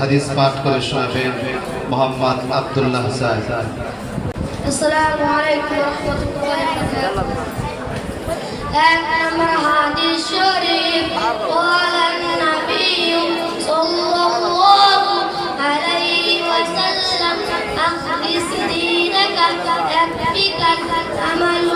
হাদিস পাঠ করে শোনাবেন মোহাম্মদ আব্দুল্লাহ আমার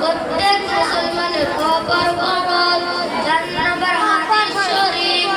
প্রত্যেক মুসলমানের কবর ফরজ চার নম্বর হাদিস শরীফ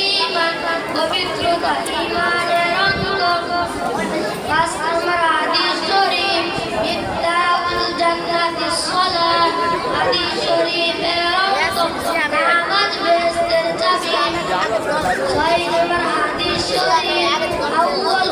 ঈমান পবিত্রতা ঈমানের অঙ্গ পাঁচ নম্বর হাদিস শরীফ মিফতাহুল জান্নাতিস সালাত হাদিস শরীফের অর্থ নামাজ বেহেশতের চাবি ছয় নম্বর হাদিস শরীফ আউয়াল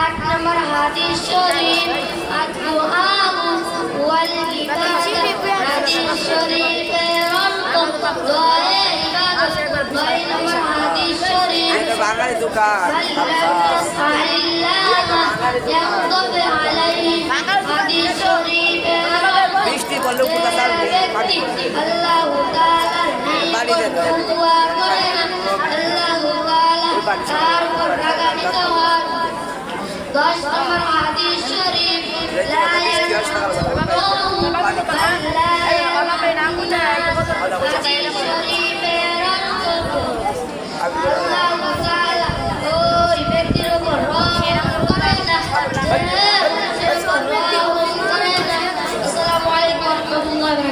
আট নম্বর হাদিস শরীফ হাদিস শরীফের নয় নম্বর হাদিস শরীফ বাঙালি দোকান। বৃষ্টি বললেও কোথা থাকবে? আল্লাহ তাআলা দশ নম্বর হাদিস শরীফ লা ইয়ানফুহু মান লা ইয়ামুনা হাদিস শরীফের অর্থ আল্লাহ তাআলা ওই ব্যক্তির উপর রহম করেন না সে উপর রহম করেন না আসসালামু আলাইকুম ওয়া রাহমাতুল্লাহি